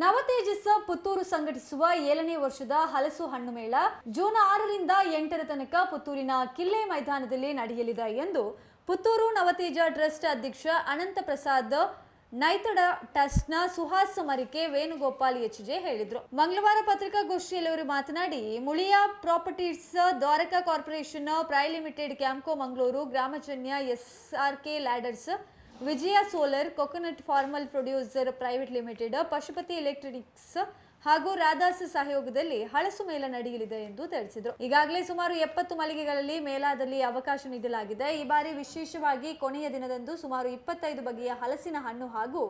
ನವತೇಜಸ್ ಪುತ್ತೂರು ಸಂಘಟಿಸುವ ಏಳನೇ ವರ್ಷದ ಹಲಸು ಹಣ್ಣು ಮೇಳ ಜೂನ್ ಆರರಿಂದ ಎಂಟರ ತನಕ ಪುತ್ತೂರಿನ ಕಿಲ್ಲೆ ಮೈದಾನದಲ್ಲಿ ನಡೆಯಲಿದೆ ಎಂದು ಪುತ್ತೂರು ನವತೇಜ ಟ್ರಸ್ಟ್ ಅಧ್ಯಕ್ಷ ಅನಂತ ಪ್ರಸಾದ್ ನೈತಡ ಟ್ರಸ್ಟ್ನ ಸುಹಾಸ್ ಮರಿಕೆ ವೇಣುಗೋಪಾಲ್ ಎಚ್ಜೆ ಹೇಳಿದರು. ಮಂಗಳವಾರ ಪತ್ರಿಕಾಗೋಷ್ಠಿಯಲ್ಲಿ ಅವರು ಮಾತನಾಡಿ, Muliya properties Dwaraka corporation pvt limited, Campco, Mangaluru, Gramajanya, SRK ladders Vijaya solar coconut farmer producer private limited Pashupati electronics ಹಾಗೂ ರಾಧಾಸ್ ಸಹಯೋಗದಲ್ಲಿ ಹಳಸು ಮೇಳ ನಡೆಯಲಿದೆ ಎಂದು ತಿಳಿಸಿದರು. ಈಗಾಗಲೇ ಸುಮಾರು ಎಪ್ಪತ್ತು ಮಳಿಗೆಗಳಲ್ಲಿ ಮೇಳದಲ್ಲಿ ಅವಕಾಶ ನೀಡಲಾಗಿದೆ. ಈ ಬಾರಿ ವಿಶೇಷವಾಗಿ ಕೊನೆಯ ದಿನದಂದು ಸುಮಾರು ಇಪ್ಪತ್ತೈದು ಬಗೆಯ ಹಲಸಿನ ಹಣ್ಣು ಹಾಗೂ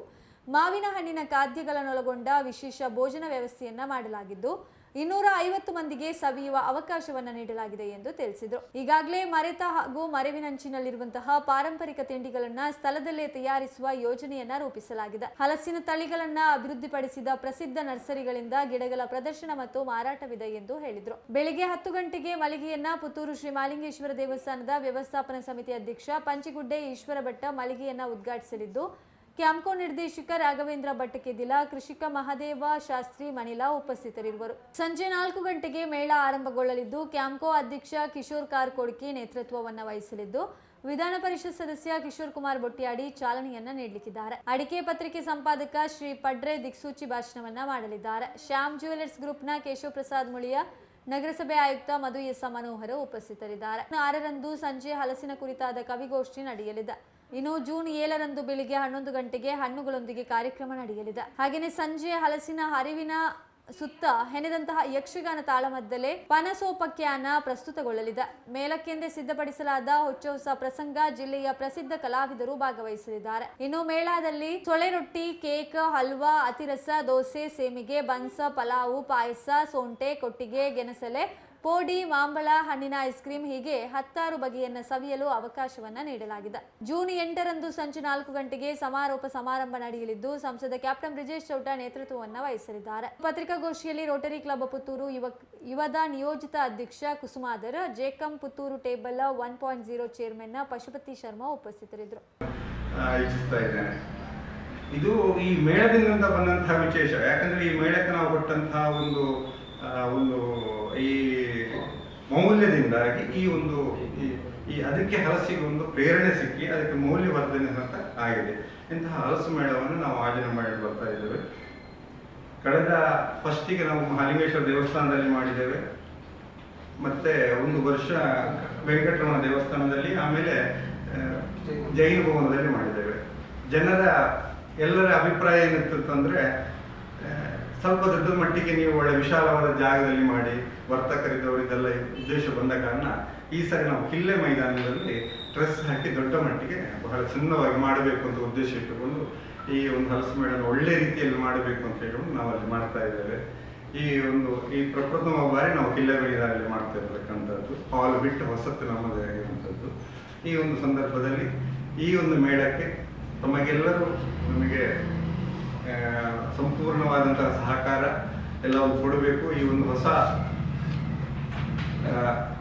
ಮಾವಿನ ಹಣ್ಣಿನ ಖಾದ್ಯಗಳನ್ನೊಳಗೊಂಡ ವಿಶೇಷ ಭೋಜನ ವ್ಯವಸ್ಥೆಯನ್ನ ಮಾಡಲಾಗಿದ್ದು ಇನ್ನೂರ ಐವತ್ತು ಮಂದಿಗೆ ಸವಿಯುವ ಅವಕಾಶವನ್ನ ನೀಡಲಾಗಿದೆ ಎಂದು ತಿಳಿಸಿದರು. ಈಗಾಗಲೇ ಮರೆತ ಹಾಗೂ ಮರೆವಿನಂಚಿನಲ್ಲಿರುವಂತಹ ಪಾರಂಪರಿಕ ತಿಂಡಿಗಳನ್ನ ಸ್ಥಳದಲ್ಲೇ ತಯಾರಿಸುವ ಯೋಜನೆಯನ್ನ ರೂಪಿಸಲಾಗಿದೆ. ಹಲಸಿನ ತಳಿಗಳನ್ನ ಅಭಿವೃದ್ಧಿಪಡಿಸಿದ ಪ್ರಸಿದ್ಧ ನರ್ಸರಿಗಳಿಂದ ಗಿಡಗಳ ಪ್ರದರ್ಶನ ಮತ್ತು ಮಾರಾಟವಿದೆ ಎಂದು ಹೇಳಿದರು. ಬೆಳಿಗ್ಗೆ ಹತ್ತು ಗಂಟೆಗೆ ಮಳಿಗೆಯನ್ನ ಪುತ್ತೂರು ಶ್ರೀ ಮಾಲಿಂಗೇಶ್ವರ ದೇವಸ್ಥಾನದ ವ್ಯವಸ್ಥಾಪನಾ ಸಮಿತಿ ಅಧ್ಯಕ್ಷ ಪಂಚಿಗುಡ್ಡೆ ಈಶ್ವರ ಭಟ್ಟ ಮಳಿಗೆಯನ್ನ ಉದ್ಘಾಟಿಸಲಿದ್ದು ಕ್ಯಾಂಪ್ಕೋ ನಿರ್ದೇಶಕ ರಾಘವೇಂದ್ರ ಭಟ್ಟಕೆದಿಲ ಕೃಷಿಕ ಮಹದೇವ ಶಾಸ್ತ್ರಿ ಮನಿಲಾ ಉಪಸ್ಥಿತರಿರುವರು. ಸಂಜೆ ನಾಲ್ಕು ಗಂಟೆಗೆ ಮೇಳ ಆರಂಭಗೊಳ್ಳಲಿದ್ದು, ಕ್ಯಾಂಪ್ಕೋ ಅಧ್ಯಕ್ಷ ಕಿಶೋರ್ ಕಾರ್ಕೋಡ್ಕಿ ನೇತೃತ್ವವನ್ನು ವಹಿಸಲಿದ್ದು, ವಿಧಾನ ಪರಿಷತ್ ಸದಸ್ಯ ಕಿಶೋರ್ ಕುಮಾರ್ ಬೊಟ್ಟಿಯಾಡಿ ಚಾಲನೆಯನ್ನ ನೀಡಲಿಕ್ಕಿದ್ದಾರೆ. ಅಡಿಕೆ ಪತ್ರಿಕೆ ಸಂಪಾದಕ ಶ್ರೀ ಪಡ್ರೆ ದಿಕ್ಸೂಚಿ ಭಾಷಣವನ್ನ ಮಾಡಲಿದ್ದಾರೆ. ಶ್ಯಾಮ್ ಜ್ಯುವೆಲರ್ಸ್ ಗ್ರೂಪ್ನ ಕೇಶವ ಪ್ರಸಾದ್ ಮುಳಿಯ, ನಗರಸಭೆ ಆಯುಕ್ತ ಮಧು ಎಸ್ ಮನೋಹರ ಉಪಸ್ಥಿತರಿದ್ದಾರೆ. ಆರರಂದು ಸಂಜೆ ಹಲಸಿನ ಕುರಿತಾದ ಕವಿಗೋಷ್ಠಿ ನಡೆಯಲಿದೆ. ಇನ್ನು ಜೂನ್ ಏಳರಂದು ಬೆಳಿಗ್ಗೆ ಹನ್ನೊಂದು ಗಂಟೆಗೆ ಹಣ್ಣುಗಳೊಂದಿಗೆ ಕಾರ್ಯಕ್ರಮ ನಡೆಯಲಿದೆ. ಹಾಗೆಯೇ ಸಂಜೆ ಹಲಸಿನ ಹರಿವಿನ ಸುತ್ತ ಹೆಣೆದಂತಹ ಯಕ್ಷಗಾನ ತಾಳಮದ್ದಲೆ ಪನಸೋಪಖ್ಯಾನ ಪ್ರಸ್ತುತಗೊಳ್ಳಲಿದೆ. ಮೇಳಕ್ಕೆಂದೇ ಸಿದ್ಧಪಡಿಸಲಾದ ಹೊಚ್ಚ ಹೊಸ ಪ್ರಸಂಗ ಜಿಲ್ಲೆಯ ಪ್ರಸಿದ್ಧ ಕಲಾವಿದರು ಭಾಗವಹಿಸಲಿದ್ದಾರೆ. ಇನ್ನು ಮೇಳದಲ್ಲಿ ಸೊಳೆ ರೊಟ್ಟಿ ಕೇಕ್, ಹಲ್ವಾ, ಅತಿರಸ, ದೋಸೆ, ಸೇಮಿಗೆ, ಬನ್ಸ, ಪಲಾವು, ಪಾಯಸ, ಸೋಂಟೆ, ಕೊಟ್ಟಿಗೆ, ಗೆಣಸಲೆ ಪೋಡಿ, ಮಾಂಬಳ ಹಣ್ಣಿನ ಐಸ್ ಕ್ರೀಂ ಹೀಗೆ ಹತ್ತಾರು ಬಗೆಯನ್ನ ಸವಿಯಲು ಅವಕಾಶವನ್ನ ನೀಡಲಾಗಿದೆ. ಜೂನ್ ಎಂಟರಂದು ಸಂಜೆ ನಾಲ್ಕು ಗಂಟೆಗೆ ಸಮಾರೋಪ ಸಮಾರಂಭ ನಡೆಯಲಿದ್ದು, ಸಂಸದ ಕ್ಯಾಪ್ಟನ್ ಬ್ರಿಜೇಶ್ ಚೌಟ ನೇತೃತ್ವವನ್ನ ವಹಿಸಲಿದ್ದಾರೆ. ಪತ್ರಿಕಾಗೋಷ್ಠಿಯಲ್ಲಿ ರೋಟರಿ ಕ್ಲಬ್ ಪುತ್ತೂರು ಯುವ, ಯುವದ ನಿಯೋಜಿತ ಅಧ್ಯಕ್ಷ Kusumadhar, ಜೇಕಂ Puttur table one point zero chairman Pashupati Sharma ಉಪಸ್ಥಿತರಿದ್ದರು. ಇದು ಈ ಮೇಳದಿಂದ ಬಂದಂತಹ ವಿಶೇಷ, ಯಾಕಂದ್ರೆ ಈ ಮೇಳಕ್ಕೆ ನಾವು ಕೊಟ್ಟಂತಹ ಒಂದು ಒಂದು ಈ ಮೌಲ್ಯದಿಂದಾಗಿ ಈ ಒಂದು ಈ- ಅದಕ್ಕೆ ಹಲಸಿಗೆ ಒಂದು ಪ್ರೇರಣೆ ಸಿಕ್ಕಿ ಅದಕ್ಕೆ ಮೌಲ್ಯವರ್ಧನೆ ಅಂತ ಆಗಿದೆ. ಇಂತಹ ಹಲಸು ಮೇಳವನ್ನು ನಾವು ಆಯೋಜನೆ ಮಾಡಿ ಬರ್ತಾ ಇದ್ದೇವೆ. ಕಳೆದ ಫಸ್ಟಿಗೆ ನಾವು ಮಹಾಲಿಂಗೇಶ್ವರ ದೇವಸ್ಥಾನದಲ್ಲಿ ಮಾಡಿದ್ದೇವೆ. ಮತ್ತೆ ಒಂದು ವರ್ಷ ವೆಂಕಟರಮಣ ದೇವಸ್ಥಾನದಲ್ಲಿ, ಆಮೇಲೆ ಜೈನ ಭವನದಲ್ಲಿ ಮಾಡಿದ್ದೇವೆ. ಜನರ ಎಲ್ಲರ ಅಭಿಪ್ರಾಯ ಏನಿತ್ತು ಅಂದ್ರೆ ಸ್ವಲ್ಪ ದೊಡ್ಡ ಮಟ್ಟಿಗೆ ನೀವು ಒಳ್ಳೆ ವಿಶಾಲವಾದ ಜಾಗದಲ್ಲಿ ಮಾಡಿ ವರ್ತಕರಿದ್ದವರಿದ್ದೆಲ್ಲ ಉದ್ದೇಶ ಬಂದ ಕಾರಣ ಈ ಸರಿ ನಾವು ಕಿಲ್ಲೆ ಮೈದಾನದಲ್ಲಿ ಟ್ರೆಸ್ ಹಾಕಿ ದೊಡ್ಡ ಮಟ್ಟಿಗೆ ಬಹಳ ಸುಂದರವಾಗಿ ಮಾಡಬೇಕು ಅಂತ ಉದ್ದೇಶ ಇಟ್ಟುಕೊಂಡು ಈ ಒಂದು ಹಲಸು ಮೇಳನ ಒಳ್ಳೆ ರೀತಿಯಲ್ಲಿ ಮಾಡಬೇಕು ಅಂತ ಹೇಳ್ಕೊಂಡು ನಾವು ಅಲ್ಲಿ ಮಾಡ್ತಾ ಇದ್ದೇವೆ. ಈ ಒಂದು, ಈ ಪ್ರಪ್ರಥಮ ಬಾರಿ ನಾವು ಕಿಲ್ಲೆ ಮೈದಾನದಲ್ಲಿ ಮಾಡ್ತಾ ಇರ್ತಕ್ಕಂಥದ್ದು, ಹಾಲ್ ಬಿಟ್ಟು ಹೊಸತ್ತು ನಮ್ಮದೇ ಆಗಿರುವಂಥದ್ದು. ಈ ಒಂದು ಸಂದರ್ಭದಲ್ಲಿ ಈ ಒಂದು ಮೇಳಕ್ಕೆ ತಮಗೆಲ್ಲರೂ ನಮಗೆ ಸಂಪೂರ್ಣವಾದಂತಹ ಸಹಕಾರ ಎಲ್ಲವೂ ಕೊಡಬೇಕು. ಈ ಒಂದು ಹೊಸ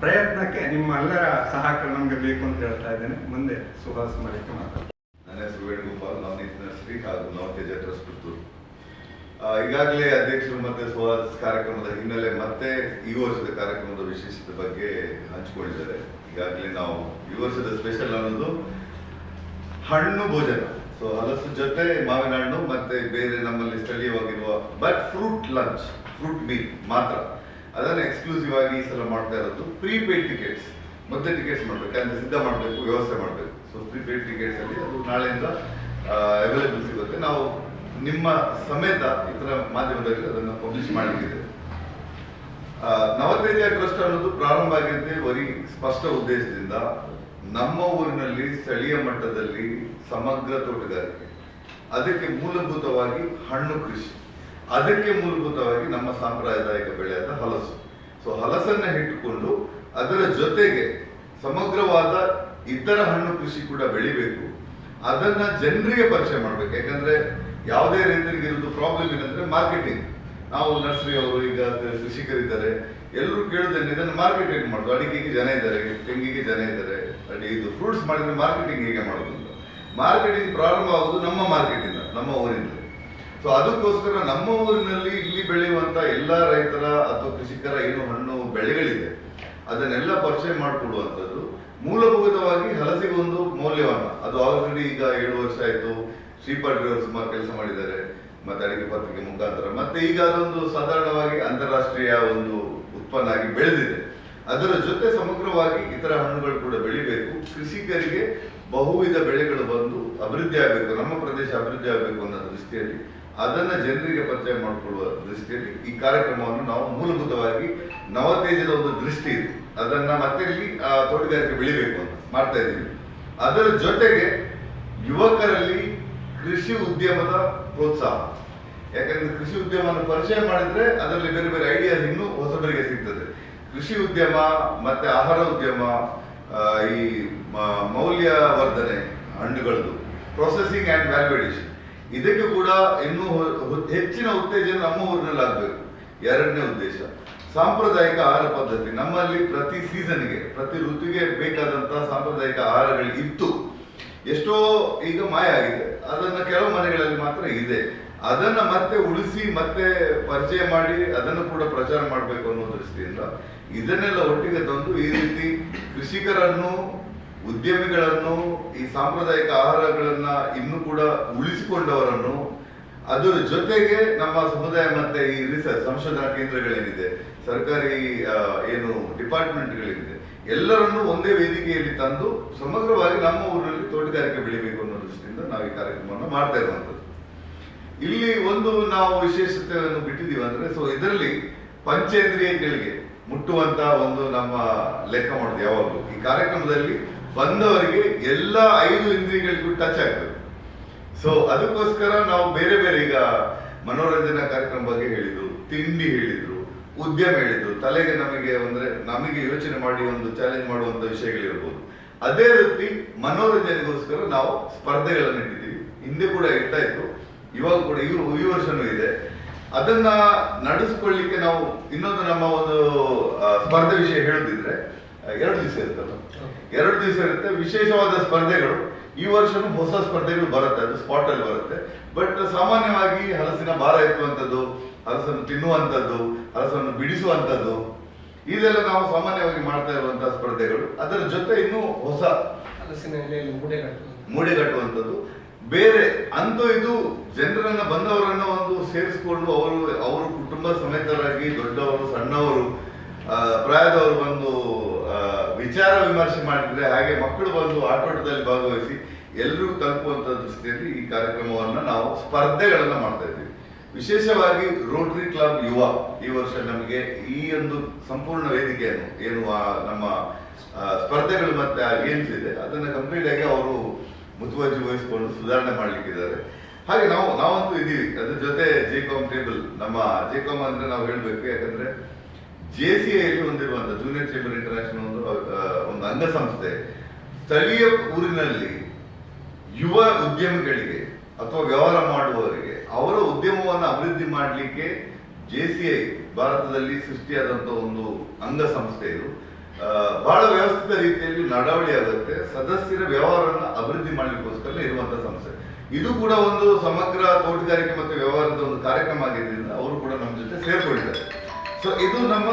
ಪ್ರಯತ್ನಕ್ಕೆ ನಿಮ್ಮ ಎಲ್ಲರ ಸಹಕಾರ ನಮಗೆ ಬೇಕು ಅಂತ ಹೇಳ್ತಾ ಇದ್ದೇನೆ. ಮುಂದೆ ಸುಭಾಷ್ ಮಾಡಲಿಕ್ಕೆ ಮಾತಾಡ್ತೀನಿ. ನನ್ನ ಹೆಸರು ವೇಣುಗೋಪಾಲ್ ನವನೀತ್ ನರ್ಸರಿ ಹಾಗೂ ಟ್ರಸ್ಟ್ ಪುತ್ತೂರು. ಈಗಾಗಲೇ ಅಧ್ಯಕ್ಷರು ಮತ್ತೆ ಸುಹಾಸ್ ಕಾರ್ಯಕ್ರಮದ ಹಿನ್ನೆಲೆ ಮತ್ತೆ ಈ ವರ್ಷದ ಕಾರ್ಯಕ್ರಮದ ವಿಶೇಷತೆ ಬಗ್ಗೆ ಹಂಚಿಕೊಂಡಿದ್ದಾರೆ. ಈಗಾಗಲೇ ನಾವು ಈ ವರ್ಷದ ಸ್ಪೆಷಲ್ ಅನ್ನೋದು ಹಣ್ಣು ಭೋಜನ. ಸೊ ಹಲಸು ಜೊತೆ ಮಾವಿನ ಹಣ್ಣು ಮತ್ತೆ ಬೇರೆ ನಮ್ಮಲ್ಲಿ ಸ್ಥಳೀಯವಾಗಿರುವ but fruit lunch fruit meal ಮಾತ್ರ. ಅದನ್ನು ಎಕ್ಸ್ಕ್ಲೂಸಿವ್ ಆಗಿ ಈ ಸಲ ಮಾಡ್ತಾ ಇರೋದು ಪ್ರೀಪೇಯ್ಡ್ ಟಿಕೆಟ್ಸ್ ಮತ್ತೆ ಟಿಕೆಟ್ಸ್ ಮಾಡಬೇಕು. ಅಂದರೆ ಸಿದ್ಧ ಮಾಡಬೇಕು, ವ್ಯವಸ್ಥೆ ಮಾಡಬೇಕು. ಸೊ ಪ್ರೀಪೇಯ್ಡ್ ಟಿಕೆಟ್ಸ್ ಅಲ್ಲಿ ಅದು ನಾಳೆಯಿಂದ ಅವೈಲೇಬಲ್ ಸಿಗುತ್ತೆ. ನಾವು ನಿಮ್ಮ ಸಮೇತ ಇತರ ಮಾಧ್ಯಮದಲ್ಲಿ ಅದನ್ನು ಪಬ್ಲಿಷ್ ಮಾಡಲಿಕ್ಕಿದೆ ನವದೆಹಲಿಯ ಟ್ರಸ್ಟ್ ಅನ್ನೋದು ಪ್ರಾರಂಭ ಆಗಿದ್ದೇ ಬರೀ ಸ್ಪಷ್ಟ ಉದ್ದೇಶದಿಂದ ನಮ್ಮ ಊರಿನಲ್ಲಿ ಸ್ಥಳೀಯ ಮಟ್ಟದಲ್ಲಿ ಸಮಗ್ರ ತೋಟಗಾರಿಕೆ. ಅದಕ್ಕೆ ಮೂಲಭೂತವಾಗಿ ಹಣ್ಣು ಕೃಷಿ. ಅದಕ್ಕೆ ಮೂಲಭೂತವಾಗಿ ನಮ್ಮ ಸಾಂಪ್ರದಾಯಿಕ ಬೆಳೆಯಾದ ಹಲಸು. ಸೊ ಹಲಸನ್ನ ಇಟ್ಟುಕೊಂಡು ಅದರ ಜೊತೆಗೆ ಸಮಗ್ರವಾದ ಇತರ ಹಣ್ಣು ಕೃಷಿ ಕೂಡ ಬೆಳಿಬೇಕು. ಅದನ್ನ ಜನರಿಗೆ ಪರಿಚಯ ಮಾಡ್ಬೇಕು. ಯಾಕಂದ್ರೆ ಯಾವುದೇ ರೈತರಿಗೆ ಇರೋದು ಪ್ರಾಬ್ಲಮ್ ಏನಂದ್ರೆ ಮಾರ್ಕೆಟಿಂಗ್ ನಾವು ನರ್ಸರಿ ಅವರು ಈಗ ಕೃಷಿಕರಿದ್ದಾರೆ. ಎಲ್ಲರೂ ಕೇಳುದನ್ನು ಇದನ್ನು ಮಾರ್ಕೆಟ್ ಹೇಗೆ ಮಾಡೋದು. ಅಡಿಕೆಗೆ ಜನ ಇದ್ದಾರೆ, ತೆಂಗಿಗೆ ಜನ ಇದ್ದಾರೆ. ಅಡಿ ಇದು ಫ್ರೂಟ್ಸ್ ಮಾಡಿದ್ರೆ ಮಾರ್ಕೆಟಿಂಗ್ ಹೇಗೆ ಮಾಡೋದು ಮಾರ್ಕೆಟಿಂಗ್ ಪ್ರಾರಂಭ ಆಗೋದು ನಮ್ಮ ಮಾರ್ಕೆಟಿಂದ ನಮ್ಮ ಊರಿಂದ. ಸೊ ಅದಕ್ಕೋಸ್ಕರ ನಮ್ಮ ಊರಿನಲ್ಲಿ ಇಲ್ಲಿ ಬೆಳೆಯುವಂತ ಎಲ್ಲಾ ರೈತರ ಅಥವಾ ಕೃಷಿಕರ ಏನು ಹಣ್ಣು ಬೆಳೆಗಳಿದೆ, ಅದನ್ನೆಲ್ಲ ಪರಿಚಯ ಮಾಡಿಕೊಡುವಂಥದ್ದು ಮೂಲಭೂತವಾಗಿ ಹಲಸಿಗೆ ಒಂದು ಮೌಲ್ಯವನ್ನ ಅದು ಆಲ್ರೆಡಿ ಈಗ ಏಳು ವರ್ಷ ಆಯ್ತು ಶ್ರೀಪಾಡ್ ಸುಮಾರು ಕೆಲಸ ಮಾಡಿದ್ದಾರೆ, ಮತ್ತೆ ಅಡಿಗೆ ಪತ್ರಿಕೆ ಮುಖಾಂತರ, ಮತ್ತೆ ಈಗ ಅದೊಂದು ಸಾಧಾರಣವಾಗಿ ಅಂತಾರಾಷ್ಟ್ರೀಯ ಒಂದು ಉತ್ಪನ್ನ ಆಗಿ ಬೆಳೆದಿದೆ. ಅದರ ಜೊತೆ ಸಮಗ್ರವಾಗಿ ಇತರ ಹಣ್ಣುಗಳು ಕೂಡ ಬೆಳಿಬೇಕು. ಕೃಷಿಕರಿಗೆ ಬಹುವಿಧ ಬೆಳೆಗಳು ಬಂದು ಅಭಿವೃದ್ಧಿ ಆಗಬೇಕು. ನಮ್ಮ ಪ್ರದೇಶ ಅಭಿವೃದ್ಧಿ ಆಗಬೇಕು ಅನ್ನೋ ದೃಷ್ಟಿಯಲ್ಲಿ, ಅದನ್ನ ಜನರಿಗೆ ಪರಿಚಯ ಮಾಡಿಕೊಳ್ಳುವ ದೃಷ್ಟಿಯಲ್ಲಿ ಈ ಕಾರ್ಯಕ್ರಮವನ್ನು ನಾವು ಮೂಲಭೂತವಾಗಿ ನವತೇಜದ ಒಂದು ದೃಷ್ಟಿ ಇದೆ. ಅದನ್ನ ಮತ್ತೆ ಇಲ್ಲಿ ತೋಟಗಾರಿಕೆ ಬೆಳಿಬೇಕು ಅಂತ ಮಾಡ್ತಾ ಇದ್ದೀವಿ. ಅದರ ಜೊತೆಗೆ ಯುವಕರಲ್ಲಿ ಕೃಷಿ ಉದ್ಯಮದ ಪ್ರೋತ್ಸಾಹ. ಯಾಕಂದ್ರೆ ಕೃಷಿ ಉದ್ಯಮವನ್ನು ಪರಿಚಯ ಮಾಡಿದ್ರೆ ಅದರಲ್ಲಿ ಬೇರೆ ಬೇರೆ ಐಡಿಯಾಸ್ ಇನ್ನೂ ಹೊಸಬರಿಗೆ ಸಿಗ್ತದೆ. ಕೃಷಿ ಉದ್ಯಮ ಮತ್ತೆ ಆಹಾರ ಉದ್ಯಮ ಈ ಮೌಲ್ಯವರ್ಧನೆ ಮೌಲ್ಯ ವರ್ಧನೆ ಹಣ್ಣುಗಳದ್ದು ಪ್ರೊಸೆಸಿಂಗ್ ಆ್ಯಂಡ್ ವ್ಯಾಲ್ಯುಡೇಷನ್ ಇದಕ್ಕೆ ಕೂಡ ಇನ್ನೂ ಹೆಚ್ಚಿನ ಉತ್ತೇಜನ ನಮ್ಮ ಊರಿನಲ್ಲಿ ಆಗಬೇಕು. ಎರಡನೇ ಉದ್ದೇಶ. ಸಾಂಪ್ರದಾಯಿಕ ಆಹಾರ ಪದ್ಧತಿ. ನಮ್ಮಲ್ಲಿ ಪ್ರತಿ ಸೀಸನ್ಗೆ ಪ್ರತಿ ಋತುಗೆ ಬೇಕಾದಂತಹ ಸಾಂಪ್ರದಾಯಿಕ ಆಹಾರಗಳು ಇತ್ತು ಎಷ್ಟೋ ಈಗ ಮಾಯ ಆಗಿದೆ. ಅದನ್ನು ಕೆಲವು ಮನೆಗಳಲ್ಲಿ ಮಾತ್ರ ಇದೆ. ಅದನ್ನ ಮತ್ತೆ ಉಳಿಸಿ ಮತ್ತೆ ಪರಿಚಯ ಮಾಡಿ ಅದನ್ನು ಕೂಡ ಪ್ರಚಾರ ಮಾಡಬೇಕು ಅನ್ನೋ ದೃಷ್ಟಿಯಿಂದ ಇದನ್ನೆಲ್ಲ ಒಟ್ಟಿಗೆ ತಂದು ಈ ರೀತಿ ಕೃಷಿಕರನ್ನು, ಉದ್ಯಮಿಗಳನ್ನು, ಈ ಸಾಂಪ್ರದಾಯಿಕ ಆಹಾರಗಳನ್ನ ಇನ್ನೂ ಕೂಡ ಉಳಿಸಿಕೊಂಡವರನ್ನು ಅದರ ಜೊತೆಗೆ ನಮ್ಮ ಸಮುದಾಯ ಮತ್ತೆ ಈ ರಿಸರ್ಚ್ ಸಂಶೋಧನಾ ಕೇಂದ್ರಗಳೇನಿದೆ, ಸರ್ಕಾರಿ ಏನು ಡಿಪಾರ್ಟ್ಮೆಂಟ್ಗಳಿದೆ ಎಲ್ಲರನ್ನೂ ಒಂದೇ ವೇದಿಕೆಯಲ್ಲಿ ತಂದು ಸಮಗ್ರವಾಗಿ ನಮ್ಮ ಊರಲ್ಲಿ ತೋಟಗಾರಿಕೆ ಬೆಳಿಬೇಕು ಅನ್ನೋ ದೃಷ್ಟಿಯಿಂದ ನಾವು ಈ ಕಾರ್ಯಕ್ರಮವನ್ನು ಮಾಡ್ತಾ ಇರುವಂತದ್ದು ಇಲ್ಲಿ ಒಂದು ನಾವು ವಿಶೇಷತೆಯನ್ನು ಬಿಟ್ಟಿದ್ದೀವಿ ಅಂದ್ರೆ ಸೊ ಇದರಲ್ಲಿ ಪಂಚೇಂದ್ರಿಯಗಳಿಗೆ ಮುಟ್ಟುವಂತ ಒಂದು ನಮ್ಮ ಲೆಕ್ಕ ಮಾಡುದು ಯಾವಾಗಲೂ. ಈ ಕಾರ್ಯಕ್ರಮದಲ್ಲಿ ಬಂದವರಿಗೆ ಎಲ್ಲ ಐದು ಇಂದ್ರಿಯಗಳಿಗೂ ಟಚ್ ಆಗ್ತದೆ. ಸೊ ಅದಕ್ಕೋಸ್ಕರ ನಾವು ಬೇರೆ ಬೇರೆ ಈಗ ಮನೋರಂಜನಾ ಕಾರ್ಯಕ್ರಮ ಬಗ್ಗೆ ಹೇಳಿದ್ರು, ತಿಂಡಿ ಹೇಳಿದ್ರು, ಉದ್ಯಮ ಹೇಳಿದ್ರು. ತಲೆಗೆ ನಮಗೆ ಅಂದ್ರೆ ನಮಗೆ ಯೋಚನೆ ಮಾಡಿ ಒಂದು ಚಾಲೆಂಜ್ ಮಾಡುವಂತ ವಿಷಯಗಳಿರ್ಬೋದು. ಅದೇ ರೀತಿ ಮನೋರಂಜನೆಗೋಸ್ಕರ ನಾವು ಸ್ಪರ್ಧೆಗಳನ್ನು ಇಟ್ಟಿದ್ದೀವಿ. ಹಿಂದೆ ಕೂಡ ಇರ್ತಾ ಇತ್ತು ಇವಾಗ ಕೂಡ ಇವರು ಈ ವರ್ಷನೂ ಇದೆ. ಅದನ್ನ ನಡೆಸ್ಕೊಳ್ಳಿಕ್ಕೆ ನಾವು ಇನ್ನೊಂದು ನಮ್ಮ ಒಂದು ಸ್ಪರ್ಧೆ ವಿಷಯ ಹೇಳದಿದ್ರೆ ಎರಡು ದಿವಸ ಇರುತ್ತಲ್ಲ. ಎರಡು ದಿವಸ ಇರುತ್ತೆ. ವಿಶೇಷವಾದ ಸ್ಪರ್ಧೆಗಳು. ಈ ವರ್ಷನೂ ಹೊಸ ಸ್ಪರ್ಧೆಗಳು ಬರುತ್ತೆ. ಅದು ಸ್ಪಾಟ್ ಅಲ್ಲಿ ಬರುತ್ತೆ. ಬಟ್ ಸಾಮಾನ್ಯವಾಗಿ ಹಲಸಿನ ಭಾರ ಎತ್ತುವಂಥದ್ದು ಹಲಸನ್ನು ತಿನ್ನುವಂಥದ್ದು ಹಲಸನ್ನು ಬಿಡಿಸುವಂಥದ್ದು ಇದೆಲ್ಲ ನಾವು ಸಾಮಾನ್ಯವಾಗಿ ಮಾಡ್ತಾ ಇರುವಂತಹ ಸ್ಪರ್ಧೆಗಳು. ಅದರ ಜೊತೆ ಇನ್ನೂ ಹೊಸ ಹಲಸಿನ ಮೂಡೆ ಕಟ್ಟುವಂಥದ್ದು. ಮೂಡಿಗಟ್ಟುವಂಥದ್ದು ಬೇರೆ, ಅಂತೂ ಇದು ಜನರನ್ನ, ಬಂದವರನ್ನ ಒಂದು ಸೇರಿಸಿಕೊಂಡು ಅವರು ಅವರು ಕುಟುಂಬ ಸಮೇತರಾಗಿ, ದೊಡ್ಡವರು, ಸಣ್ಣವರು ಪ್ರಾಯದವರು ಬಂದು ವಿಚಾರ ವಿಮರ್ಶೆ ಮಾಡಿದ್ರೆ ಹಾಗೆ ಮಕ್ಕಳು ಬಂದು ಆಟೋಟದಲ್ಲಿ ಭಾಗವಹಿಸಿ ಎಲ್ಲರೂ ತಲುಪುವಂತ ದೃಷ್ಟಿಯಲ್ಲಿ ಈ ಕಾರ್ಯಕ್ರಮವನ್ನ ನಾವು ಸ್ಪರ್ಧೆಗಳನ್ನ ಮಾಡ್ತಾ ಇದ್ದೀವಿ. ವಿಶೇಷವಾಗಿ ರೋಟರಿ ಕ್ಲಬ್ ಯುವ ಈ ವರ್ಷ ನಮಗೆ ಈ ಒಂದು ಸಂಪೂರ್ಣ ವೇದಿಕೆಯನ್ನು ಏನು ನಮ್ಮ ಸ್ಪರ್ಧೆಗಳು ಮತ್ತೆ ಗೇಮ್ಸ್ ಇದೆ. ಅದನ್ನ ಕಂಪ್ಲೀಟ್ ಆಗಿ ಅವರು ಮುತುವರ್ಜಿ ವಹಿಸಿಕೊಂಡು ಸುಧಾರಣೆ ಮಾಡಲಿಕ್ಕಿದ್ದಾರೆ. ಹಾಗೆ ನಾವು, ನಾವಂತೂ ಇದ್ದೀವಿ ಅದ್ರ ಜೊತೆ ಜೆಕಾಮ್ ಟೇಬಲ್ ನಮ್ಮ ಜೆಕಾಮ್ ಅಂದ್ರೆ ನಾವು ಹೇಳ್ಬೇಕು ಯಾಕಂದ್ರೆ ಜೆ ಸಿ ಐಲಿ ಹೊಂದಿರುವಂಥ ಜೂನಿಯರ್ ಚೇಂಬರ್ ಇಂಟರ್ನ್ಯಾಷನಲ್ ಒಂದು ಒಂದು ಅಂಗಸಂಸ್ಥೆ. ಸ್ಥಳೀಯ ಊರಿನಲ್ಲಿ ಯುವ ಉದ್ಯಮಿಗಳಿಗೆ ಅಥವಾ ವ್ಯವಹಾರ ಮಾಡುವವರಿಗೆ ಅವರ ಉದ್ಯಮವನ್ನು ಅಭಿವೃದ್ಧಿ ಮಾಡಲಿಕ್ಕೆ ಜೆ ಸಿ ಐ ಭಾರತದಲ್ಲಿ ಸೃಷ್ಟಿಯಾದಂತ ಒಂದು ಅಂಗಸಂಸ್ಥೆ ಇದು. ಬಹಳ ವ್ಯವಸ್ಥಿತ ರೀತಿಯಲ್ಲಿ ನಡವಳಿ ಆಗುತ್ತೆ. ಸದಸ್ಯರ ವ್ಯವಹಾರವನ್ನು ಅಭಿವೃದ್ಧಿ ಮಾಡಲಿಕ್ಕೋಸ್ಕರ ಇರುವಂತಹ ಸಂಸ್ಥೆ ಇದು ಕೂಡ ಒಂದು ಸಮಗ್ರ ತೋಟಗಾರಿಕೆ ಮತ್ತು ವ್ಯವಹಾರದ ಒಂದು ಕಾರ್ಯಕ್ರಮ ಆಗಿದ್ದರಿಂದ ಅವರು ಕೂಡ ನಮ್ಮ ಜೊತೆ ಸೇರ್ಕೊಂಡಿದ್ದಾರೆ. ಸೊ ಇದು ನಮ್ಮ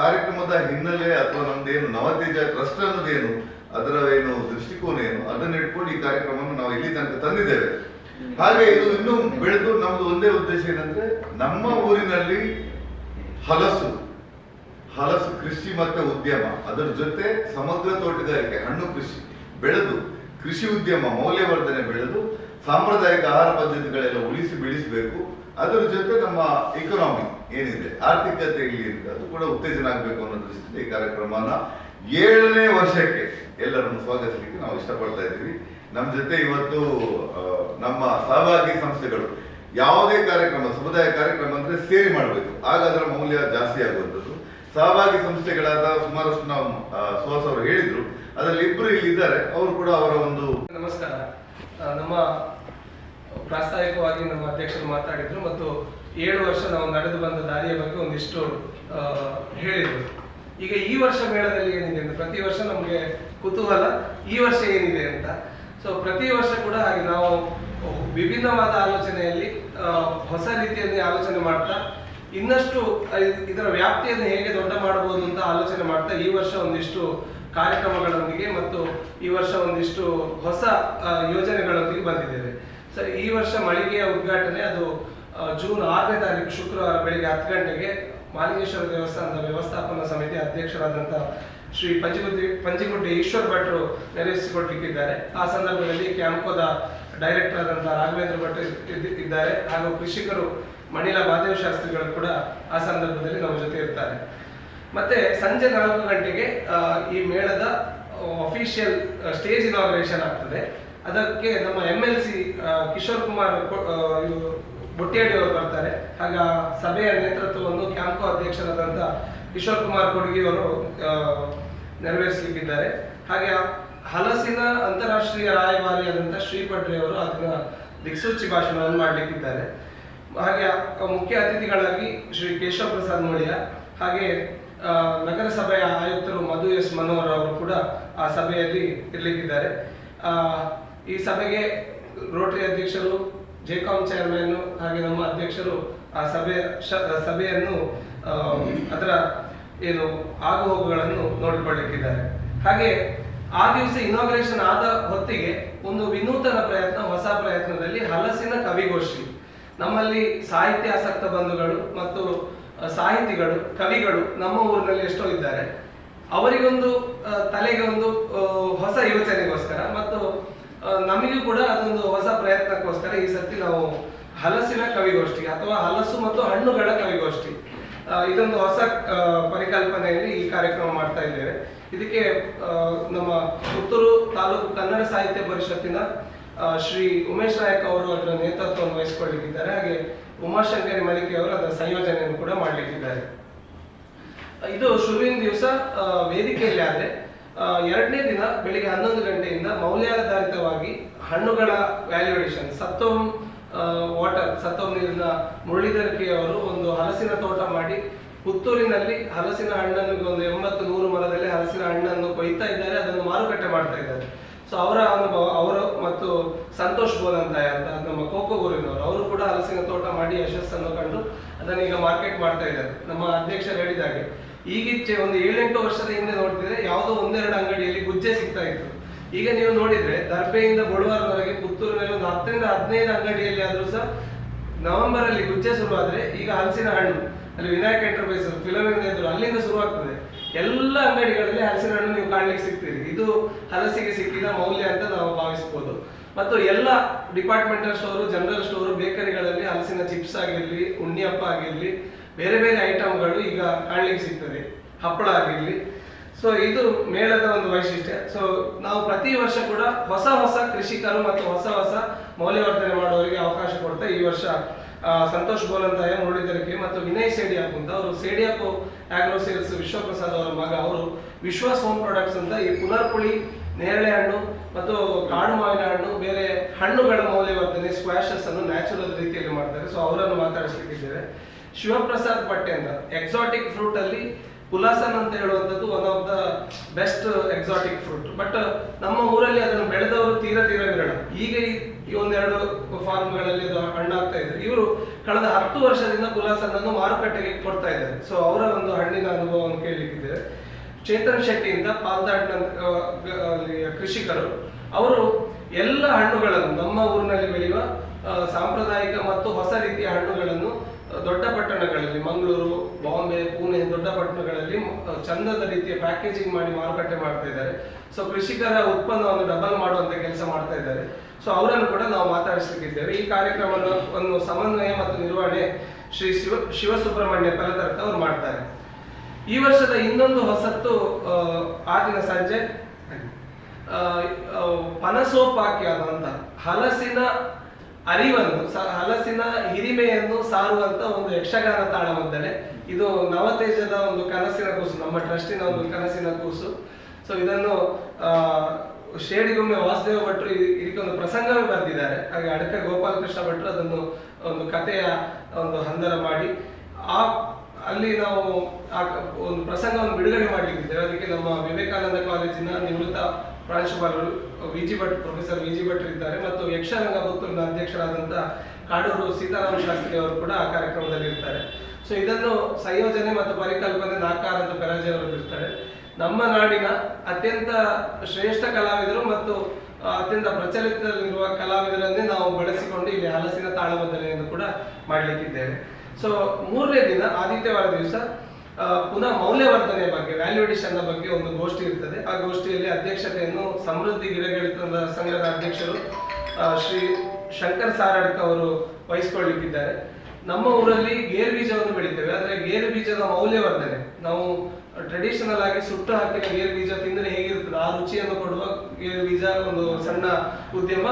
ಕಾರ್ಯಕ್ರಮದ ಹಿನ್ನೆಲೆ ಅಥವಾ ನಮ್ದೇನು ನವತೇಜ ಟ್ರಸ್ಟ್ ಅನ್ನೋದೇನು ಅದರ ಏನು ದೃಷ್ಟಿಕೋನ ಏನು, ಅದನ್ನ ಇಟ್ಕೊಂಡು ಈ ಕಾರ್ಯಕ್ರಮವನ್ನು ನಾವು ಇಲ್ಲಿ ತನಕ ತಂದಿದ್ದೇವೆ. ಹಾಗೆ ಇದು ಇನ್ನೂ ಬೆಳೆದು ನಮ್ದು ಒಂದೇ ಉದ್ದೇಶ ಏನಂದ್ರೆ ನಮ್ಮ ಊರಿನಲ್ಲಿ ಹಲಸು ಹಲಸು ಕೃಷಿ ಮತ್ತೆ ಉದ್ಯಮ. ಅದರ ಜೊತೆ ಸಮಗ್ರ ತೋಟಗಾರಿಕೆ, ಹಣ್ಣು ಕೃಷಿ ಬೆಳೆದು, ಕೃಷಿ ಉದ್ಯಮ ಮೌಲ್ಯವರ್ಧನೆ ಬೆಳೆದು, ಸಾಂಪ್ರದಾಯಿಕ ಆಹಾರ ಪದ್ಧತಿಗಳೆಲ್ಲ ಉಳಿಸಿ ಬೆಳೆಸಬೇಕು. ಅದರ ಜೊತೆ ನಮ್ಮ ಇಕನಾಮಿ ಏನಿದೆ ಆರ್ಥಿಕತೆ ಇದೆ ಅದು ಕೂಡ ಉತ್ತೇಜನ ಆಗಬೇಕು ಅನ್ನೋ ದೃಷ್ಟಿಯಿಂದ ಈ ಕಾರ್ಯಕ್ರಮನ ಏಳನೇ ವರ್ಷಕ್ಕೆ ಎಲ್ಲರನ್ನು ಸ್ವಾಗತಿಸಲಿಕ್ಕೆ ನಾವು ಇಷ್ಟಪಡ್ತಾ ಇದ್ದೀವಿ. ನಮ್ಮ ಜೊತೆ ಇವತ್ತು ನಮ್ಮ ಸಹಭಾಗಿ ಸಂಸ್ಥೆಗಳು ಯಾವುದೇ ಕಾರ್ಯಕ್ರಮ, ಸಮುದಾಯ ಕಾರ್ಯಕ್ರಮ ಅಂದರೆ ಸೇರಿ ಮಾಡಬೇಕು. ಆಗ ಅದರ ಮೌಲ್ಯ ಜಾಸ್ತಿ ಆಗುವಂಥದ್ದು. ಸಹಭಾಗಿ ಸಂಸ್ಥೆಗಳಾದ ಸುಮಾರಷ್ಟು ನಾವು ಸುಹಾಸ್ ಅವರು ಹೇಳಿದ್ರು. ಅದರಲ್ಲಿ ಇಬ್ಬರು ಇಲ್ಲಿ ಇದ್ದಾರೆ ಅವರು ಕೂಡ ಅವರ ಒಂದು ನಮಸ್ಕಾರ. ನಮ್ಮ ಪ್ರಾಸ್ತಾವಿಕವಾಗಿ ನಮ್ಮ ಅಧ್ಯಕ್ಷರು ಮಾತಾಡಿದ್ರು ಮತ್ತು ಏಳು ವರ್ಷ ನಾವು ನಡೆದು ಬಂದ ದಾರಿಯ ಬಗ್ಗೆ ಒಂದಿಷ್ಟು ಹೇಳಿದ್ರು. ಈಗ ಈ ವರ್ಷ ಮೇಳದಲ್ಲಿ ಏನಿದೆ ಅಂತ ಪ್ರತಿ ವರ್ಷ ನಮಗೆ ಕುತೂಹಲ, ಈ ವರ್ಷ ಏನಿದೆ ಅಂತ. ಸೊ ಪ್ರತಿ ವರ್ಷ ಕೂಡ ಹಾಗೆ ನಾವು ವಿಭಿನ್ನವಾದ ಆಲೋಚನೆಯಲ್ಲಿ ಹೊಸ ರೀತಿಯಲ್ಲಿ ಆಲೋಚನೆ ಮಾಡ್ತಾ ಇನ್ನಷ್ಟು ಇದರ ವ್ಯಾಪ್ತಿಯನ್ನು ಹೇಗೆ ದೊಡ್ಡ ಮಾಡಬಹುದು ಅಂತ ಆಲೋಚನೆ ಮಾಡ್ತಾ ಈ ವರ್ಷ ಒಂದಿಷ್ಟು ಕಾರ್ಯಕ್ರಮಗಳೊಂದಿಗೆ ಮತ್ತು ಈ ವರ್ಷ ಒಂದಿಷ್ಟು ಹೊಸ ಯೋಜನೆಗಳೊಂದಿಗೆ ಬಂದಿದ್ದೇವೆ. ಸರ್ ಈ ವರ್ಷ ಮಳಿಗೆಯ ಉದ್ಘಾಟನೆ ಅದು ಜೂನ್ ಆರನೇ ತಾರೀಕು ಶುಕ್ರವಾರ ಬೆಳಿಗ್ಗೆ ಹತ್ತು ಗಂಟೆಗೆ ಮಾಲಿಂಗೇಶ್ವರ ದೇವಸ್ಥಾನದ ವ್ಯವಸ್ಥಾಪನಾ ಸಮಿತಿ ಅಧ್ಯಕ್ಷರಾದಂಥ ಶ್ರೀ ಪಂಚಗುಡ್ಡಿ ಪಂಚಗುಡ್ಡಿ ಈಶ್ವರ್ ಭಟ್ರು ನೆರವೇರಿಸಿಕೊಟ್ಟಿದ್ದಾರೆ. ಆ ಸಂದರ್ಭದಲ್ಲಿ ಕ್ಯಾಂಪೋದ ಡೈರೆಕ್ಟರ್ ಆದಂತಹ ರಾಘವೇಂದ್ರ ಭಟ್ ಇದ್- ಇದ್ದಾರೆ. ಹಾಗೂ ಕೃಷಿಕರು ಮಣಿಲಾ ಮಾದೇವ ಶಾಸ್ತ್ರಿಗಳು ಕೂಡ ಆ ಸಂದರ್ಭದಲ್ಲಿ ನಮ್ಮ ಜೊತೆ ಇರ್ತಾರೆ. ಮತ್ತೆ ಸಂಜೆ ನಾಲ್ಕು ಗಂಟೆಗೆ ಈ ಮೇಳದ ಅಫಿಷಿಯಲ್ ಸ್ಟೇಜ್ ಇನಾಗ್ರೇಷನ್ ಆಗ್ತದೆ. ಅದಕ್ಕೆ ನಮ್ಮ M L C Kishore Kumar Bottiyadi ಅವರು ಬರ್ತಾರೆ. ಹಾಗೆ ಸಭೆಯ ನೇತೃತ್ವವನ್ನು ಕ್ಯಾಂಪೋ ಅಧ್ಯಕ್ಷರಾದಂಥ ಕಿಶೋರ್ ಕುಮಾರ್ ಕೊಡ್ಗಿ ಅವರು ಆ, ನೆರವೇರಿಸಲಿಕ್ಕಿದ್ದಾರೆ. ಹಾಗೆ ಹಲಸಿನ ಅಂತಾರಾಷ್ಟ್ರೀಯ ರಾಯಭಾರಿಯಾದಂಥ ಶ್ರೀ ಪಡ್ರೆ ಅವರು ಅದನ್ನ ದಿಕ್ಸೂಚಿ ಭಾಷಣವನ್ನು ಮಾಡಲಿಕ್ಕಿದ್ದಾರೆ. ಹಾಗೆ ಮುಖ್ಯ ಅತಿಥಿಗಳಾಗಿ ಶ್ರೀ ಕೇಶವ ಪ್ರಸಾದ್ ಮೌಳಿಯ ಹಾಗೆ ನಗರಸಭೆಯ ಆಯುಕ್ತರು ಮಧು ಎಸ್ ಮನೋಹರ್ ಅವರು ಕೂಡ ಆ ಸಭೆಯಲ್ಲಿ ಇರಲಿಕ್ಕಿದ್ದಾರೆ. ಈ ಸಭೆಗೆ ರೋಟರಿ ಅಧ್ಯಕ್ಷರು ಜೆಕಾಂ ಚೇರ್ಮನ್ ಹಾಗೆ ನಮ್ಮ ಅಧ್ಯಕ್ಷರು ಆ ಸಭೆಯ ಸಭೆಯನ್ನು ಅದರ ಏನು ಆಗು ಹೋಗುಗಳನ್ನು ನೋಡಿಕೊಳ್ಳಿಕ್ಕಿದ್ದಾರೆ. ಹಾಗೆ ಆ ದಿವಸ ಇನಾಗ್ರೇಷನ್ ಆದ ಹೊತ್ತಿಗೆ ಒಂದು ವಿನೂತನ ಪ್ರಯತ್ನ, ಹೊಸ ಪ್ರಯತ್ನದಲ್ಲಿ ಹಲಸಿನ ಕವಿಗೋಷ್ಠಿ. ನಮ್ಮಲ್ಲಿ ಸಾಹಿತ್ಯ ಆಸಕ್ತ ಬಂಧುಗಳು ಮತ್ತು ಸಾಹಿತಿಗಳು, ಕವಿಗಳು ನಮ್ಮ ಊರಿನಲ್ಲಿ ಎಷ್ಟೋ ಇದ್ದಾರೆ. ಅವರಿಗೊಂದು ತಲೆಗೆ ಒಂದು ಹೊಸ ಯೋಚನೆಗೋಸ್ಕರ ಮತ್ತು ನಮಗೂ ಕೂಡ ಅದೊಂದು ಹೊಸ ಪ್ರಯತ್ನಕ್ಕೋಸ್ಕರ ಈ ಸರ್ತಿ ನಾವು ಹಲಸಿನ ಕವಿಗೋಷ್ಠಿ ಅಥವಾ ಹಲಸು ಮತ್ತು ಹಣ್ಣುಗಳ ಕವಿಗೋಷ್ಠಿ ಇದೊಂದು ಹೊಸ ಪರಿಕಲ್ಪನೆಯಲ್ಲಿ ಈ ಕಾರ್ಯಕ್ರಮ ಮಾಡ್ತಾ ಇದ್ದೇವೆ. ಇದಕ್ಕೆ ನಮ್ಮ ಪುತ್ತೂರು ತಾಲೂಕು ಕನ್ನಡ ಸಾಹಿತ್ಯ ಪರಿಷತ್ತಿನ ಶ್ರೀ ಉಮೇಶ್ ನಾಯಕ್ ಅವರು ಅದರ ನೇತೃತ್ವವನ್ನು ವಹಿಸಿಕೊಳ್ಳಿಕ್ಕಿದ್ದಾರೆ ಹಾಗೆ ಉಮಾಶಂಕರಿ ಮಲಿಕೆ ಅವರು ಅದರ ಸಂಯೋಜನೆಯನ್ನು ಕೂಡ ಮಾಡಲಿಕ್ಕಿದ್ದಾರೆ. ಇದು ಶುರುವಿನ ದಿವಸ ವೇದಿಕೆಯಲ್ಲಿ ಆದರೆ ಎರಡನೇ ದಿನ ಬೆಳಿಗ್ಗೆ ಹನ್ನೊಂದು ಗಂಟೆಯಿಂದ ಮೌಲ್ಯಾಧಾರಿತವಾಗಿ ಹಣ್ಣುಗಳ ವ್ಯಾಲ್ಯೂಯೇಷನ್ ಸತ್ತೋಮ್ ವಾಟರ್ ಸತ್ತೋಮ್ ನೀರಿನ ಮುರಳೀಧರ್ಕೆ ಅವರು ಒಂದು ಹಲಸಿನ ತೋಟ ಮಾಡಿ ಪುತ್ತೂರಿನಲ್ಲಿ ಹಲಸಿನ ಹಣ್ಣನ್ನು ಒಂದು ಎಂಬತ್ತು ನೂರು ಮರದಲ್ಲಿ ಹಲಸಿನ ಹಣ್ಣನ್ನು ಕೊಯ್ತಾ ಇದ್ದಾರೆ. ಅದನ್ನು ಮಾರುಕಟ್ಟೆ ಮಾಡ್ತಾ ಇದ್ದಾರೆ. ಸೊ ಅವರ ಅನುಭವ, ಅವರು ಮತ್ತು ಸಂತೋಷ್ ಬೋಧಂತಾಯ ಅಂತ ನಮ್ಮ ಕೋಕೋ ಗುರುವಿನವರು. ಅವರು ಕೂಡ ಹಲಸಿನ ತೋಟ ಮಾಡಿ ಯಶಸ್ಸನ್ನು ಕಂಡು ಅದನ್ನ ಈಗ ಮಾರ್ಕೆಟ್ ಮಾಡ್ತಾ ಇದ್ದಾರೆ. ನಮ್ಮ ಅಧ್ಯಕ್ಷರು ಹೇಳಿದಾಗೆ ಈಗಿಚ್ಚೆ ಒಂದು ಏಳೆಂಟು ವರ್ಷದ ಹಿಂದೆ ನೋಡ್ತಿದ್ರೆ ಯಾವುದೋ ಒಂದೆರಡು ಅಂಗಡಿಯಲ್ಲಿ ಗುಜ್ಜೆ ಸಿಗ್ತಾ ಇತ್ತು. ಈಗ ನೀವು ನೋಡಿದ್ರೆ ದರ್ಬೆಯಿಂದ ಬುಡುವಾರದವರೆಗೆ ಪುತ್ತೂರಿನಲ್ಲಿ ಒಂದು ಹತ್ತರಿಂದ ಹದಿನೈದು ಅಂಗಡಿಯಲ್ಲಿ ಆದರೂ ಸಹ ನವೆಂಬರ್ ಅಲ್ಲಿ ಗುಜ್ಜೆ ಶುರುವಾದ್ರೆ ಈಗ ಹಲಸಿನ ಹಣ್ಣು, ಅಲ್ಲಿ ವಿನಾಯಕ ಎಂಟರ್ಪ್ರೈಸ್ ಫಿಲಮ್ ಎದುರು, ಅಲ್ಲಿಂದ ಶುರುವಾಗ್ತದೆ. ಎಲ್ಲ ಅಂಗಡಿಗಳಲ್ಲಿ ಹಲಸಿನ ಹಣ್ಣು ನೀವು ಕಾಣ್ಲಿಕ್ಕೆ ಸಿಗ್ತೀರಿ. ಇದು ಹಲಸಿಗೆ ಸಿಕ್ಕಿದ ಮೌಲ್ಯ ಅಂತ ನಾವು ಭಾವಿಸ್ಬೋದು. ಮತ್ತು ಎಲ್ಲ ಡಿಪಾರ್ಟ್ಮೆಂಟಲ್ ಸ್ಟೋರು ಜನರಲ್ ಸ್ಟೋರು ಬೇಕರಿಗಳಲ್ಲಿ ಹಲಸಿನ ಚಿಪ್ಸ್ ಆಗಿರಲಿ, ಉಣ್ಣಿಯಪ್ಪ ಆಗಿರಲಿ, ಬೇರೆ ಬೇರೆ ಐಟಮ್ಗಳು ಈಗ ಕಾಣ್ಲಿಕ್ಕೆ ಸಿಗ್ತದೆ. ಹಪ್ಪಳ ಆಗಿರಲಿ. ಸೊ ಇದು ಮೇಳದ ಒಂದು ವೈಶಿಷ್ಟ್ಯ. ಸೊ ನಾವು ಪ್ರತಿ ವರ್ಷ ಕೂಡ ಹೊಸ ಹೊಸ ಕೃಷಿಕರು ಮತ್ತು ಹೊಸ ಹೊಸ ಮೌಲ್ಯವರ್ಧನೆ ಮಾಡುವವರಿಗೆ ಅವಕಾಶ ಕೊಡ್ತಾ ಈ ವರ್ಷ ಸಂತೋಷ್ ಬೋಲಂತಾಯ ಮುರಳೀಧರಕ್ಕೆ ಮತ್ತು ವಿನಯ್ ಸೇಡಿಯಾಪು ಅಂತ ಅವರು ಸೇಡಿಯಾಪ್ ಆಗ್ರೋ ಸೇಲ್ಸ್ ವಿಶ್ವಪ್ರಸಾದ್ ಅವರ ಮಗ ಅವರು ವಿಶ್ವಾಸ್ ಹೋಮ್ ಪ್ರಾಡಕ್ಟ್ಸ್ ಅಂತ ಈ ಪುನರ್ಪುಳಿ ನೇರಳೆ ಹಣ್ಣು ಮತ್ತು ಕಾಡು ಮಾವಿನ ಹಣ್ಣು, ಬೇರೆ ಹಣ್ಣುಗಳ ಮೌಲ್ಯವರ್ಧನೆ ಸ್ಕ್ವಾಶಸ್ ಅನ್ನು ನ್ಯಾಚುರಲ್ ರೀತಿಯಲ್ಲಿ ಮಾಡ್ತಾರೆ. ಸೊ ಅವರನ್ನು ಮಾತಾಡಿಸ್ಲಿಕ್ಕಿದ್ದೇವೆ. ಶಿವಪ್ರಸಾದ್ ಪಟ್ಟೆ ಅಂತ ಎಕ್ಸಾಟಿಕ್ ಫ್ರೂಟ್ ಅಲ್ಲಿ ಪುಲಾಸನ್ ಅಂತ ಹೇಳುವಂಥದ್ದು one of the best exotic fruit but ನಮ್ಮ ಊರಲ್ಲಿ ಅದನ್ನು ಬೆಳೆದವರು ತೀರ ತೀರ ವಿರಳ. ಈಗ ಈ- ಒಂದೆರಡು ಫಾರ್ಮ್ಗಳಲ್ಲಿ ಅದು ಹಣ್ಣಾಗ್ತಾ ಇದ್ದಾರೆ ಇವರು ಕಳೆದ ಹತ್ತು ವರ್ಷದಿಂದ ಗುಲಾಸ್ ಹಣ್ಣನ್ನು ಮಾರುಕಟ್ಟೆಗೆ ಕೊಡ್ತಾ ಇದ್ದಾರೆ. ಸೊ ಅವರ ಒಂದು ಹಣ್ಣಿನ ಅನುಭವವನ್ನು ಕೇಳಲಿಕ್ಕಿದ್ದೇವೆ. ಚೇತನ್ ಶೆಟ್ಟಿ ಪಾಲ್ದಾಡ್ ಕೃಷಿಕರು, ಅವರು ಎಲ್ಲ ಹಣ್ಣುಗಳನ್ನು ನಮ್ಮ ಊರಿನಲ್ಲಿ ಬೆಳೆಯುವ ಸಾಂಪ್ರದಾಯಿಕ ಮತ್ತು ಹೊಸ ರೀತಿಯ ಹಣ್ಣುಗಳನ್ನು ದೊಡ್ಡ ಪಟ್ಟಣಗಳಲ್ಲಿ ಮಂಗಳೂರು ಬಾಂಬೆ ಪುಣೆ ದೊಡ್ಡ ಪಟ್ಟಣಗಳಲ್ಲಿ ಚಂದದ ರೀತಿಯ ಪ್ಯಾಕೇಜಿಂಗ್ ಮಾಡಿ ಮಾರುಕಟ್ಟೆ ಮಾಡ್ತಾ ಇದ್ದಾರೆ. ಸೊ ಕೃಷಿಕರ ಉತ್ಪನ್ನವನ್ನು ಡಬಲ್ ಮಾಡುವಂತ ಕೆಲಸ ಮಾಡ್ತಾ ಇದ್ದಾರೆ. ಸೊ ಅವರನ್ನು ಕೂಡ ನಾವು ಮಾತಾಡಿಸಲಿಕ್ಕಿದ್ದೇವೆ ಈ ಕಾರ್ಯಕ್ರಮವನ್ನು ಸಮನ್ವಯ ಮತ್ತು ನಿರ್ವಹಣೆ ಶ್ರೀ ಶಿವ ಶಿವಸುಬ್ರಹ್ಮಣ್ಯ ಪಲತರ್ಕ ಅವರು ಮಾಡ್ತಾರೆ. ಈ ವರ್ಷದ ಇನ್ನೊಂದು ಹೊಸತ್ತು ಆ, ದಿನ ಸಂಜೆ ಪನಸೋಪಾಕ್ಯ ಅಂತ ಹಲಸಿನ ಅರಿವನ್ನು ಹಲಸಿನ ಹಿರಿಮೆಯನ್ನು ಸಾರುವಂತ ಒಂದು ಯಕ್ಷಗಾನ ತಾಳಮದ್ದಳೆ ಇದು ನವತೇಜದ ಒಂದು ಕನಸಿನ ಕೂಸು, ನಮ್ಮ ಟ್ರಸ್ಟಿನ ಒಂದು ಕನಸಿನ ಕೂಸು. ಸೊ ಇದನ್ನು ಶೇಡಿಗೊಮ್ಮೆ ವಾಸುದೇವ ಭಟ್ರು ಇದಕ್ಕೆ ಒಂದು ಪ್ರಸಂಗವೇ ಬರೆದಿದ್ದಾರೆ. ಹಾಗೆ ಅಡಕೆ ಗೋಪಾಲಕೃಷ್ಣ ಭಟ್ರು ಅದನ್ನು ಒಂದು ಕಥೆಯ ಒಂದು ಹಂದರ ಮಾಡಿ, ಆ, ಅಲ್ಲಿ ನಾವು ಆ ಒಂದು ಪ್ರಸಂಗವನ್ನು ಬಿಡುಗಡೆ ಮಾಡಲಿಕ್ಕಿದ್ದೇವೆ. ಅದಕ್ಕೆ ನಮ್ಮ ವಿವೇಕಾನಂದ ಕಾಲೇಜಿನ ನಿವೃತ್ತ ಪ್ರಾಂಶುಪಾಲರು V G Bhat professor V G Bhat ಇದ್ದಾರೆ ಮತ್ತು ಯಕ್ಷರಂಗ ಪುತ್ತೂರಿನ ಅಧ್ಯಕ್ಷರಾದಂಥ ಕಾಡೂರು ಸೀತಾರಾಮ ಶಾಸ್ತ್ರಿ ಅವರು ಕೂಡ ಆ ಕಾರ್ಯಕ್ರಮದಲ್ಲಿ ಇರ್ತಾರೆ. ಸೊ ಇದನ್ನು ಸಂಯೋಜನೆ ಮತ್ತು ಪರಿಕಲ್ಪನೆ ನಾಕಾರ ಅಂತ ಪೆರಾಜೆ ಅವರು ಇರ್ತಾರೆ ನಮ್ಮ ನಾಡಿನ ಅತ್ಯಂತ ಶ್ರೇಷ್ಠ ಕಲಾವಿದರು ಮತ್ತು ಅತ್ಯಂತ ಪ್ರಚಲಿತದಲ್ಲಿರುವ ಕಲಾವಿದರನ್ನೇ ನಾವು ಬಳಸಿಕೊಂಡು ಇಲ್ಲಿ ಹಲಸಿನ ತಾಳಬದ್ದನೆಯನ್ನು ಕೂಡ ಮಾಡಲಿಕ್ಕಿದ್ದೇವೆ. ಸೊ ಮೂರನೇ ದಿನ, ಆದಿತ್ಯವಾರ ದಿವಸ ಪುನಃ ಮೌಲ್ಯವರ್ಧನೆ ಬಗ್ಗೆ ವ್ಯಾಲ್ಯೂಡೇಷನ್ ಬಗ್ಗೆ ಒಂದು ಗೋಷ್ಠಿ ಇರ್ತದೆ. ಆ ಗೋಷ್ಠಿಯಲ್ಲಿ ಅಧ್ಯಕ್ಷತೆಯನ್ನು ಸಮೃದ್ಧಿ ಗಿಡಗಳಿತ ಸಂಘದ ಅಧ್ಯಕ್ಷರು ಶ್ರೀ ಶಂಕರ್ ಸಾರಡ್ಕ ಅವರು ವಹಿಸಿಕೊಳ್ಳಿಕ್ಕಿದ್ದಾರೆ. ನಮ್ಮ ಊರಲ್ಲಿ ಗೇರು ಬೀಜವನ್ನು ಬೆಳಿತೇವೆ. ಆದರೆ ಗೇರು ಬೀಜದ ಮೌಲ್ಯವರ್ಧನೆ, ನಾವು ಟ್ರೆಡಿಷನಲ್ ಆಗಿ ಸುಟ್ಟು ಹಾಕಿದ ಗೇರು ಬೀಜ ತಿಂದರೆ ಹೇಗಿರ್ತದೆ ಆ ರುಚಿಯನ್ನು ಕೊಡುವ ಗೇರು ಬೀಜ ಒಂದು ಸಣ್ಣ ಉದ್ಯಮ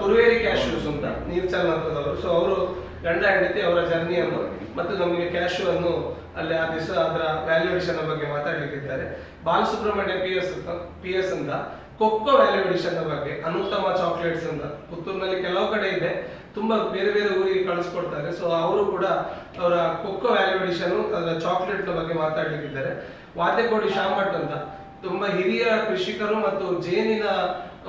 ಕುರುವೇರಿ ಕ್ಯಾಶ್ಯೂಸ್ ಅಂತ ನೀರ್ಚಲನದವರು ಸೊ ಅವರು ಗಂಡ ಹೆಂಡತಿ ಅವರ ಜರ್ನಿಯನ್ನು ಮತ್ತು ನಮಗೆ ಕ್ಯಾಶು ಅನ್ನು ಅಲ್ಲಿ ಆ ದಿವಸ ಅದರ ವ್ಯಾಲ್ಯೂಯೇಷನ್ ಬಗ್ಗೆ ಮಾತಾಡಲಿಕ್ಕಿದ್ದಾರೆ. Balasubrahmanya P S P S ಅಂತ, ಕೊಕ್ಕೋ ವ್ಯಾಲ್ಯೂಯೇಷನ್ ಬಗ್ಗೆ ಅನುತ್ತಮ ಚಾಕ್ಲೇಟ್ಸ್ ಅಂತ. ಪುತ್ತೂರಿನಲ್ಲಿ ಕೆಲವು ಕಡೆ ಇದೆ. ತುಂಬಾ ಬೇರೆ ಬೇರೆ ಊರಿಗೆ ಕಳಿಸ್ಕೊಡ್ತಾರೆ. ಸೊ ಅವರು ಕೂಡ ಅವರ ಕೊಕ್ಕೋ ವ್ಯಾಲ್ಯೂಯೇಷನ್, ಅದರ ಚಾಕ್ಲೇಟ್ ಬಗ್ಗೆ ಮಾತಾಡಲಿಕ್ಕಿದ್ದಾರೆ. ವಾದ್ಯಕೋಡಿ ಶಾಮಟ್ ಅಂತ. ತುಂಬಾ ಹಿರಿಯ ಕೃಷಿಕರು ಮತ್ತು ಜೇನಿನ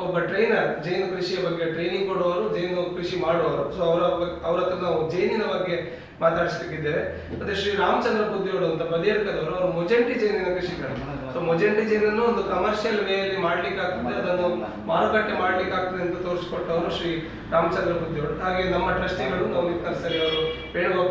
ಒಬ್ಬ ಟ್ರೈನರ್ ಜೇನು ಕೃಷಿಯ ಬಗ್ಗೆ ಟ್ರೈನಿಂಗ್ ಕೊಡುವವರು, ಜೇನು ಕೃಷಿ ಮಾಡುವವರು. ಸೊ ಅವರ ಅವರ ಹತ್ರ ನಾವು ಜೇನಿನ ಬಗ್ಗೆ ಮಾತಾಡಿಸ್ಲಿಕ್ಕಿದ್ದೇವೆ. ಮತ್ತೆ ಶ್ರೀ ರಾಮಚಂದ್ರ ಬುದ್ಧಿಯೋಡು ಅಂತ ಬದಿಯರ್ಕದವರು ಅವರು ಮೊಜೆಂಟಿ ಜೇನಿನ ಕೃಷಿಕರು. ಸೊ ಮೊಜೆಂಟಿ ಜೈನನ್ನು ಒಂದು ಕಮರ್ಷಿಯಲ್ ವೇಯಲ್ಲಿ ಮಾಡ್ಲಿಕ್ಕೆ ಆಗ್ತದೆ, ಅದನ್ನು ಮಾರುಕಟ್ಟೆ ಮಾಡ್ಲಿಕ್ಕೆ ಆಗ್ತದೆ ಅಂತ ತೋರಿಸ್ಕೊಟ್ಟವರು ಶ್ರೀ ರಾಮಚಂದ್ರ ಬುದ್ಧಿಯೋಡು. ಹಾಗೆ ನಮ್ಮ ಟ್ರಸ್ಟಿಗಳು, ನವನೀತ್ ನರ್ಸರಿ ಅವರು, ವೇಣುಗೋಪಾಲ್